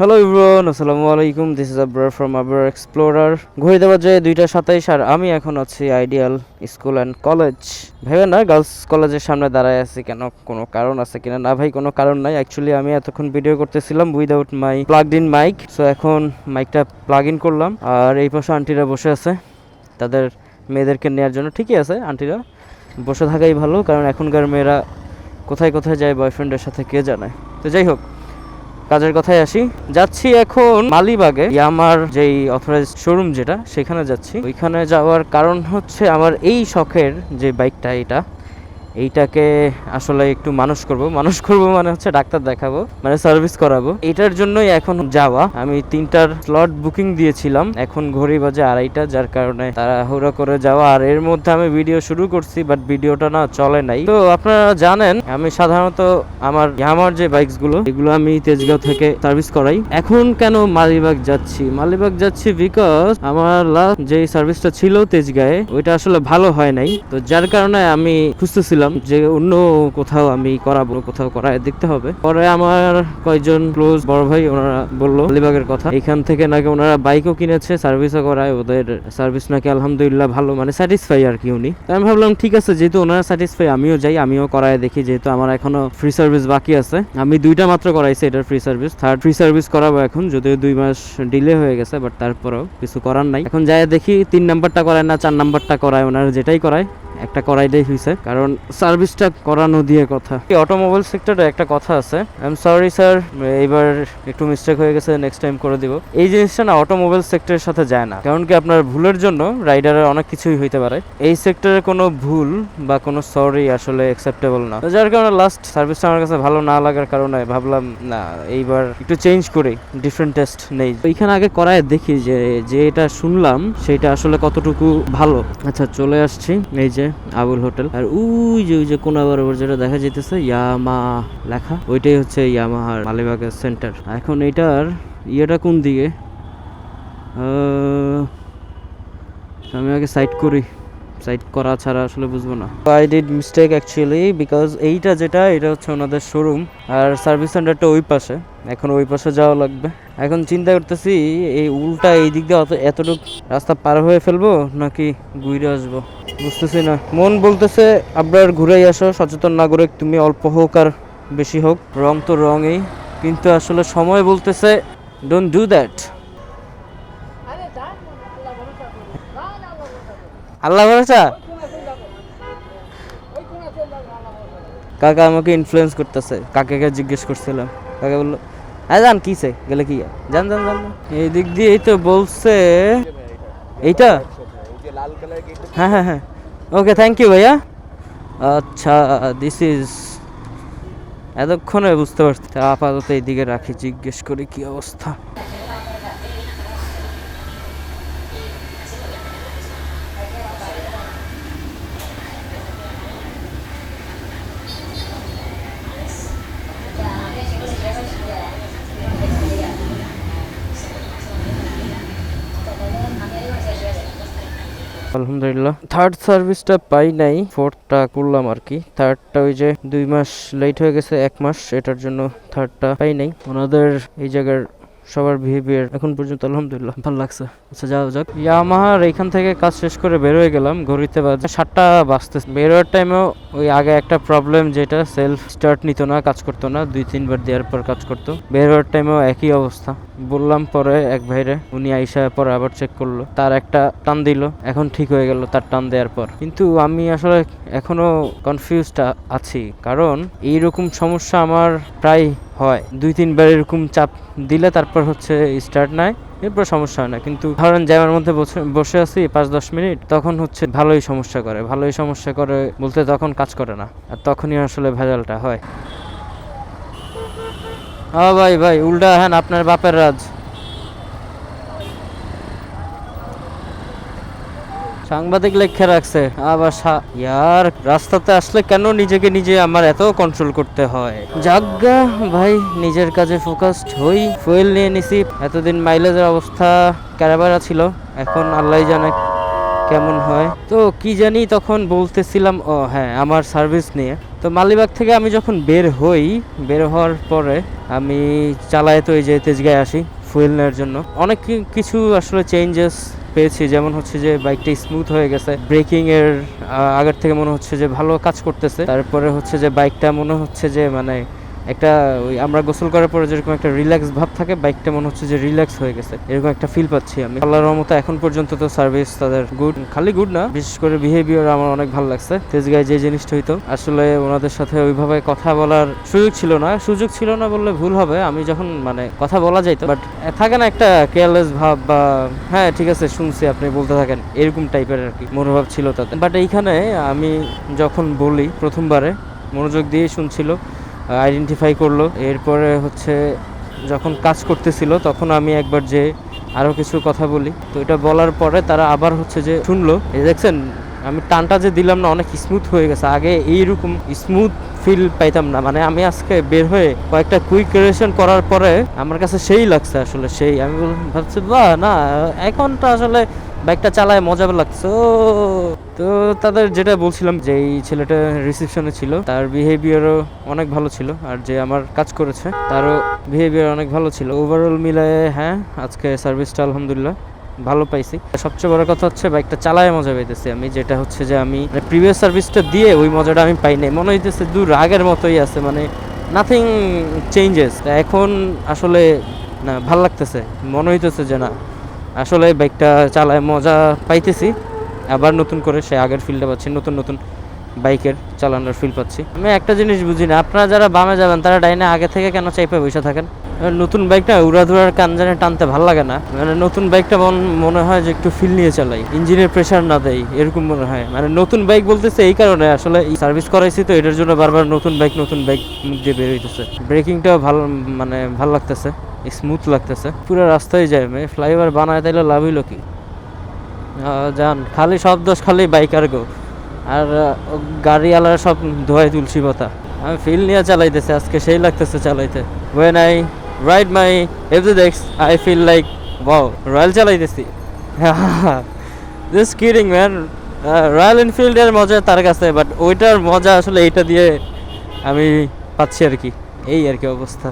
Hello Ibran আসসালামু আলাইকুম this is Abrar from আবার এক্সপ্লোরার ঘুরে ঘড়িতে বাজে দুইটা সাতাইশ আর আমি এখন আছি আইডিয়াল স্কুল অ্যান্ড কলেজ ভেবে না গার্লস কলেজের সামনে দাঁড়ায় আছি কেন? কোনো কারণ আছে কিনা? না ভাই, কোনো কারণ নাই। অ্যাকচুয়ালি আমি এতক্ষণ ভিডিও করতেছিলাম without my plugged in mic so এখন মাইকটা প্লাগ ইন করলাম। আর এই পাশে আন্টিরা বসে আছে। তাদের মেয়েদেরকে নেওয়ার জন্য ঠিকই আছে আন্টিরা। বসে থাকাই ভালো, কারণ এখনকার মেয়েরা কোথায় কোথায় যায় বয়ফ্রেন্ডের সাথে কে জানে? তো যাই হোক কাজের কথায় আসি। যাচ্ছি এখন মালিবাগে। আমার যেই অথরাইজ শোরুম যেটা, সেখানে যাচ্ছি। ওইখানে যাওয়ার কারণ হচ্ছে আমার এই শখের যে বাইকটা এটা এইটাকে আসলে একটু মানুষ করব। মানুষ করব মানে হচ্ছে ডাক্তার দেখাবো মানে সার্ভিস করাবো। এটার জন্যই এখন যাওয়া। আমি তিনটার স্লট বুকিং দিয়েছিলাম। এখন ঘড়ি বাজে আড়াইটা, যার কারণে তাড়াহুড়ো করে যাওয়া। আর এর মধ্যে আমি ভিডিও শুরু করছি বাট ভিডিওটা না চলে নাই। তো আপনারা জানেন, আমি সাধারণত আমার আমার যে বাইকসগুলো এগুলো আমি তেজগাঁও থেকে সার্ভিস করাই। এখন কেন মালিবাগ যাচ্ছি? মালিবাগ যাচ্ছি বিকজ আমার লাস্ট যে সার্ভিসটা ছিল তেজগাঁয়ে, ওইটা আসলে ভালো হয় নাই। তো যার কারণে আমি খুঁজতেছিলাম যে অন্য কোথাও আমি করাবো, কোথাও করায় দেখতে হবে। পরে আমার কয়েকজন ক্লোজ বড় ভাই ওনারা বলল মালিবাগের কথা। এখান থেকে নাকি ওনারা বাইকও কিনেছে সার্ভিসও করায়, ওদের সার্ভিস নাকি আলহামদুলিল্লাহ ভালো মানে স্যাটিসফাই আর কি উনি। তো আমি ভাবলাম, ঠিক আছে, যেহেতু ওনারা স্যাটিসফাই আমিও যাই, আমিও করায় দেখি, যেহেতু আমার এখনও ফ্রি সার্ভিস বাকি আছে। আমি দুইটা মাত্র করাইছি এটার free service third free service করাবো এখন, যদিও দুই মাস ডিলে হয়ে গেছে বাট তারপরেও কিছু করার নাই। এখন যাই দেখি, তিন নাম্বারটা করায় না, চার নাম্বারটা করায়, ওনারা যেটাই করায়। একটা করাইলেই হয়েছে কারণ সার্ভিসটা করানো দিয়ে কথা। অটোমোবাইল সেক্টরে একটা কথা আছে। আই এম সরি স্যার এইবার একটু মিস্টেক হয়ে গেছে নেক্সট টাইম করে দিব। এই জিনিসটা না অটোমোবাইল সেক্টরের সাথে যায় না, কারণ কি আপনার ভুলের জন্য রাইডারের অনেক কিছুই হইতে পারে। এই সেক্টরে কোনো ভুল বা কোনো সরি আসলে অ্যাকসেপ্টেবল না। যার কারণে লাস্ট সার্ভিসটা আমার কাছে ভালো না লাগার কারণে ভাবলাম, না, এইবার একটু চেঞ্জ করি ডিফারেন্ট টেস্ট নেই। এইখানে আগে করায় দেখি যে যে এটা শুনলাম, সেটা আসলে কতটুকু ভালো। আচ্ছা চলে আসছি, এই যে আবুল হোটেল। আর ওই যে ওই যে কোনা বরাবর যেটা দেখা যেতেছে ইয়ামা লেখা, ওইটাই হচ্ছে ইয়ামাহার মালিবাগের সেন্টার। এখন এটার ইয়েটা কোন দিকে? আমি আগে সাইড করি। সাইড করা ছাড়া আসলে বুঝব না। I did mistake actually because এইটা যেটা, এটা হচ্ছে ওনাদের শোরুম আর সার্ভিস সেন্টারটা ওই পাশে। এখন ওই পাশে যাওয়া লাগবে। এখন চিন্তা করতেছি, এই উল্টা এই দিক দিয়ে এতটুকু রাস্তা পার হয়ে ফেলব নাকি ঘুরে আসব? বুঝতেছি না। মন বলতেছে আবার ঘুরেই আসো সচেতন নাগরিক তুমি অল্প হোক আর বেশি হোক। রং তো রঙই কিন্তু আসলে সময় বলতেছে ডোন্ট ডু দ্যাট আল্লাহ ভরসা কাকা আমাকে ইনফ্লুয়েন্স করতেছে। কাকাকে জিজ্ঞেস করছিলাম। কাকা বলল হ্যাঁ জান কিসে গেলে কি? জান জান জান। এই দিক দিয়ে এই তো বলছে এইটা? হ্যাঁ হ্যাঁ হ্যাঁ ওকে থ্যাংক ইউ ভাইয়া আচ্ছা দিস ইজ এতক্ষণে বুঝতে পারছি আপাতত এইদিকে রাখি, জিজ্ঞেস করি কি অবস্থা। আলহামদুলিল্লাহ। থার্ড সার্ভিসটা পাই নাই ফোর্থটা করলাম আর কি। থার্ডটা ওই যে দুই মাস লেট হয়ে গেছে, এক মাস, এটার জন্য থার্ডটা পাই নাই। ওনাদের এই জায়গার সবার বিহেভিয়ার এখন পর্যন্ত আলহামদুলিল্লাহ ভালো লাগছে। আচ্ছা যাও, যাক। ইয়ামাহার এইখান থেকে কাজ শেষ করে বের হয়ে গেলাম, ঘড়িতে বাজে সাতটা বাজতে বেরোয়ার টাইমেও ওই আগে একটা প্রবলেম যেটা সেলফ স্টার্ট নিত না, কাজ করতো না, দুই, তিনবার দেওয়ার পর কাজ করতো। বের হওয়ার টাইমেও একই অবস্থা। বললাম পরে এক ভাইরে, উনি আইসা পরে আবার চেক করল। তার একটা টান দিল, এখন ঠিক হয়ে গেল তার টান দেওয়ার পর। কিন্তু আমি আসলে এখনও কনফিউজড আছি। কারণ এইরকম সমস্যা আমার প্রায় হয়। দুই, তিনবার এরকম চাপ দিলে তারপর হচ্ছে স্টার্ট নাই, এরপর সমস্যা হয় না। কিন্তু ধরেন জ্যামের মধ্যে বসে- আছি পাঁচ, দশ মিনিট, তখন হচ্ছে ভালোই সমস্যা করে। ভালোই সমস্যা করে বলতে তখন কাজ করে না। আর তখনই আসলে ভেজালটা হয়। হ্যাঁ ভাই ভাই, উল্টা হ্যান আপনার বাপের রাজ। সাংবাদিক লেখা রাখছে, আবার ইয়ার, রাস্তাতে আসলে কেন নিজেকে নিজে আমার এত কন্ট্রোল করতে হয়? যাজ্ঞা, ভাই, নিজের কাজে ফোকাসড হই। ফুয়েল নিয়ে নিছি, এতদিন মাইলেজের অবস্থা ক্যারাবারা ছিল, এখন আল্লাহ জানে কেমন হয়। তো কি জানি তখন বলতেছিলাম, ও হ্যাঁ আমার সার্ভিস নিয়ে। তো মালিবাগ থেকে আমি যখন বের হই, বের হওয়ার পরে আমি চালায় তো এই যে তেজগায় আসি ফুয়েল নেওয়ার জন্য। অনেক কিছু আসলে চেঞ্জেস পেয়েছি, যেমন হচ্ছে যে বাইকটা স্মুথ হয়ে গেছে। ব্রেকিং এর আগের থেকে মনে হচ্ছে যে ভালো কাজ করতেছে। তারপরে হচ্ছে যে বাইকটা মনে হচ্ছে যে মানে একটা ওই আমরা গোসল করার পরে যেরকম একটা রিল্যাক্স ভাব থাকে বাইকটা মনে হচ্ছে যে রিল্যাক্স হয়ে গেছে। এরকম একটা ফিল পাচ্ছি আমি। আল্লাহর রহমতে এখন পর্যন্ত তো সার্ভিস তাদের গুড খালি গুড না, বিশেষ করে বিহেভিয়ার আমার অনেক ভালো লাগছে। তেজগায় যে জিনিসটা হইতো, আসলে ওনাদের সাথে ওইভাবে কথা বলার সুযোগ ছিল না। সুযোগ ছিল না বললে ভুল হবে, আমি যখন মানে কথা বলা যাইতো বাট থাকে না একটা কেয়ারলেস ভাব বা হ্যাঁ ঠিক আছে, শুনছি আপনি বলতে থাকেন, এরকম টাইপের আর কি মনোভাব ছিল তাদের। বাট এইখানে আমি যখন বলি প্রথমবারে, মনোযোগ দিয়ে শুনছিল আইডেন্টিফাই করল। এরপরে হচ্ছে যখন কাজ করতেছিল, তখন আমি একবার যে আরও কিছু কথা বলি। তো এটা বলার পরে তারা আবার হচ্ছে যে শুনলো। দেখছেন, আমি টানটা যে দিলাম না, অনেক স্মুথ হয়ে গেছে। আগে এইরকম স্মুথ ফিল পাইতাম না। মানে আমি আজকে বের হয়ে কয়েকটা কুইক রিলেশন করার পরে আমার কাছে সেই লাগছে আসলে, সেই। আমি ভাবছি বা না এখনটা আসলে বাইকটা চালায় মজা লাগছে। ও তো তাদের যেটা বলছিলাম যে এই ছেলেটা রিসেপশনে ছিল, তার বিহেভিয়ারও অনেক ভালো ছিল আর যে আমার কাজ করেছে, তারও বিহেভিয়ার অনেক ভালো ছিল। ওভারঅল মিলায়ে হ্যাঁ আজকে সার্ভিসটা আলহামদুলিল্লাহ ভালো পাইছি। সবচেয়ে বড় কথা হচ্ছে বাইকটা চালায় মজা পাইতেছি আমি, যেটা হচ্ছে যে আমি প্রিভিয়াস সার্ভিসটা দিয়ে ওই মজাটা আমি পাই নাই। মনে হইতেছে দূর আগের মতোই আছে মানে নাথিং চেঞ্জেস এখন আসলে না, ভালো লাগতেছে। মনে হইতেছে যে না, আসলে বাইকটা চালায় মজা পাইতেছি। আবার নতুন করে সে আগের ফিলটা পাচ্ছি, নতুন নতুন বাইকের চালানোর ফিল পাচ্ছি। আমি একটা জিনিস বুঝি না, আপনারা যারা বামে যাবেন, তারা ডাইনে আগে থেকে কেন চাইপে বসে থাকেন? নতুন বাইকটা উড়াধুরার কান জানে টানতে ভালো লাগে না। মানে নতুন বাইকটা মনে হয় যে একটু ফিল নিয়ে চালাই, ইঞ্জিনের প্রেশার না দেয়, এরকম মনে হয়। মানে নতুন বাইক বলতেছে এই কারণে, আসলে সার্ভিস করাইছি তো, এটার জন্য বারবার নতুন বাইক নতুন বাইক দিয়ে বের হইতেছে। ব্রেকিংটাও ভালো মানে ভালো লাগতেছে স্মুথ লাগতেছে। পুরো রাস্তায় যায় ফ্লাইওভার বানায় তাইলে লাভ হইল কি? যান, খালি সব দোষ খালি বাইকার গো। আর গাড়িওয়ালার সব ধোয়াই তুলসী পাতা। আমি ফিল নিয়ে চালাইতেছে, আজকে সেই লাগতেছে চালাইতে। When I ride my এভরিডেক্স I feel like wow royal চালাইতেছি। Just kidding man royal এনফিল্ডের মজা তার কাছে বাট ওইটার মজা আসলে এইটা দিয়ে আমি পাচ্ছি আর কি। এই আর কি অবস্থা।